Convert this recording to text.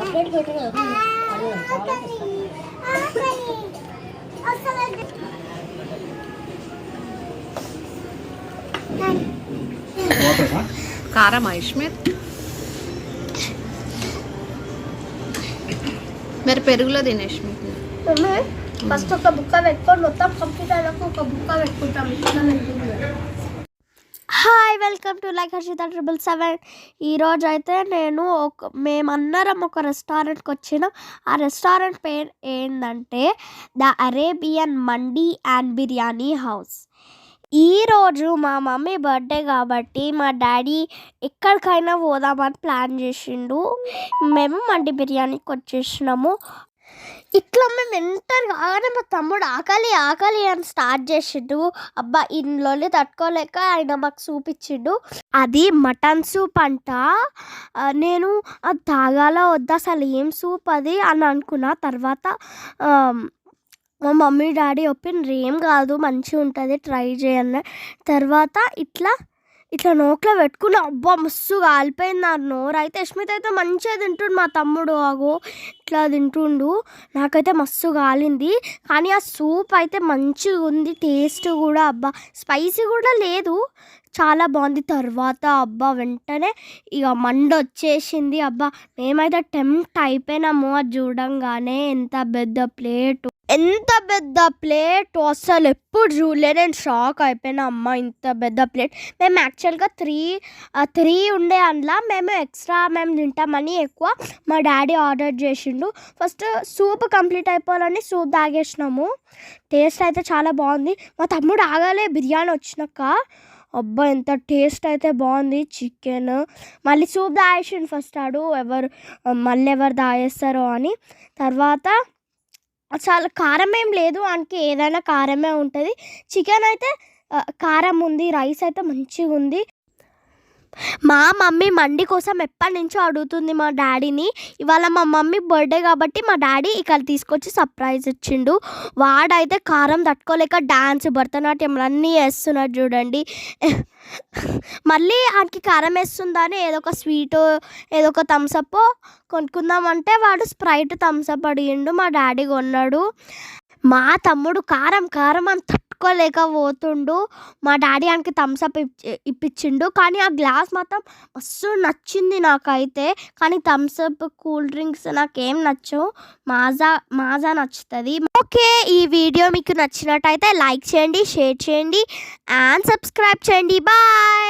Separate పెట్టు కారం ఐష్మిత్ మరి పెరుగులో తినేష్మిత్ ఫస్ట్ ఒక బుక్క పెట్టుకొని మొత్తం కంప్యూటర్లకు ఒక బుక్క పెట్టుకుంటాం. ఇట్లా hi welcome to like Harshita triple seven ఈరోజు అయితే నేను ఒక మేమందరం ఒక రెస్టారెంట్కి వచ్చినాం. ఆ రెస్టారెంట్ పేరు ఏంటంటే the Arabian mandi and biryani house ఈరోజు మా మమ్మీ బర్త్డే కాబట్టి మా డాడీ ఎక్కడికైనా పోదామని ప్లాన్ చేసిండు. మేము మండి బిర్యానీకి వచ్చేసినాము. ఇట్లా మేము ఎంటర్ కాగానే మా తమ్ముడు ఆకలి ఆకలి అని స్టార్ట్ చేసిండు. అబ్బా ఇంట్లోనే తట్టుకోలేక ఆయన మాకు చూపించిండు. అది మటన్ సూప్ అంట. నేను అది తాగాల వద్దా? అసలు ఏం సూప్ అది? అని అనుకున్నా తర్వాత మా మమ్మీ డాడీ ఒప్పిన ఏం కాదు మంచిగా ఉంటుంది ట్రై చేయన్న. తర్వాత ఇట్లా ఇట్లా నోట్లో పెట్టుకున్న అబ్బా మస్తు కాలిపోయింది నా నోరు. అయితే యశ్మిత్ అయితే మంచిగా తింటుండు మా తమ్ముడు ఆగో. ఇట్లా తింటుండు. నాకైతే మస్తు కాలింది. కానీ ఆ సూప్ అయితే మంచిగా ఉంది టేస్ట్ కూడా అబ్బా. స్పైసీ కూడా లేదు. చాలా బాగుంది. తర్వాత అబ్బా వెంటనే ఇక మండ వచ్చేసింది అబ్బా. మేమైతే టెంప్ట్ అయిపోయినాము అది చూడంగానే ఎంత పెద్ద ప్లేట్. ఎంత పెద్ద ప్లేట్? అసలు ఎప్పుడు చూడలే. నేను షాక్ అయిపోయినా అమ్మ ఇంత పెద్ద ప్లేట్. మేము యాక్చువల్గా త్రీ త్రీ ఉండే అందులో మేము ఎక్స్ట్రా మేము తింటామని ఎక్కువ మా డాడీ ఆర్డర్ చేసిండు. ఫస్ట్ సూప్ కంప్లీట్ అయిపోవాలని సూప్ తాగేసినాము. టేస్ట్ అయితే చాలా బాగుంది. మా తమ్ముడు ఆగాలే బిర్యానీ వచ్చినాక. అబ్బా ఎంత టేస్ట్ అయితే బాగుంది చికెన్. మళ్ళీ సూప్ తాగేసిండు ఫస్ట్ ఆడు. ఎవరు మళ్ళీ ఎవరు తాగేస్తారో అని. తర్వాత చాలా కారం ఏం లేదు. ఆయనకి ఏదైనా కారమే ఉంటుంది. చికెన్ అయితే కారం ఉంది రైస్ అయితే మంచిగా ఉంది మా మమ్మీ మండి కోసం ఎప్పటి నుంచో అడుగుతుంది మా డాడీని. ఇవాళ మా మమ్మీ బర్త్డే కాబట్టి మా డాడీ ఇక్కడ తీసుకొచ్చి సర్ప్రైజ్ ఇచ్చిండు. వాడైతే కారం తట్టుకోలేక డాన్స్ భరతనాట్యం అన్నీ వేస్తున్నాడు చూడండి. మళ్ళీ ఆడికి కారం వేస్తుందని ఏదో ఒక స్వీట్ ఏదో ఒక థమ్సప్ కొనుక్కుందామంటే వాడు స్ప్రైట్ థమ్సప్ అడిగిండు మా డాడీ కొన్నాడు. మా తమ్ముడు కారం కారం అంత తట్టుకోలేక పోతుండు మా డాడీ ఆయనకి థమ్సప్ ఇప్పించిండు కానీ ఆ గ్లాస్ మాత్రం మస్తు నచ్చింది నాకైతే. కానీ థమ్స్అప్ కూల్ డ్రింక్స్ నాకేం నచ్చవు. మాజా మాజా నచ్చుతుంది. ఓకే ఈ వీడియో మీకు నచ్చినట్టయితే లైక్ చేయండి షేర్ చేయండి అండ్ సబ్స్క్రైబ్ చేయండి. బాయ్!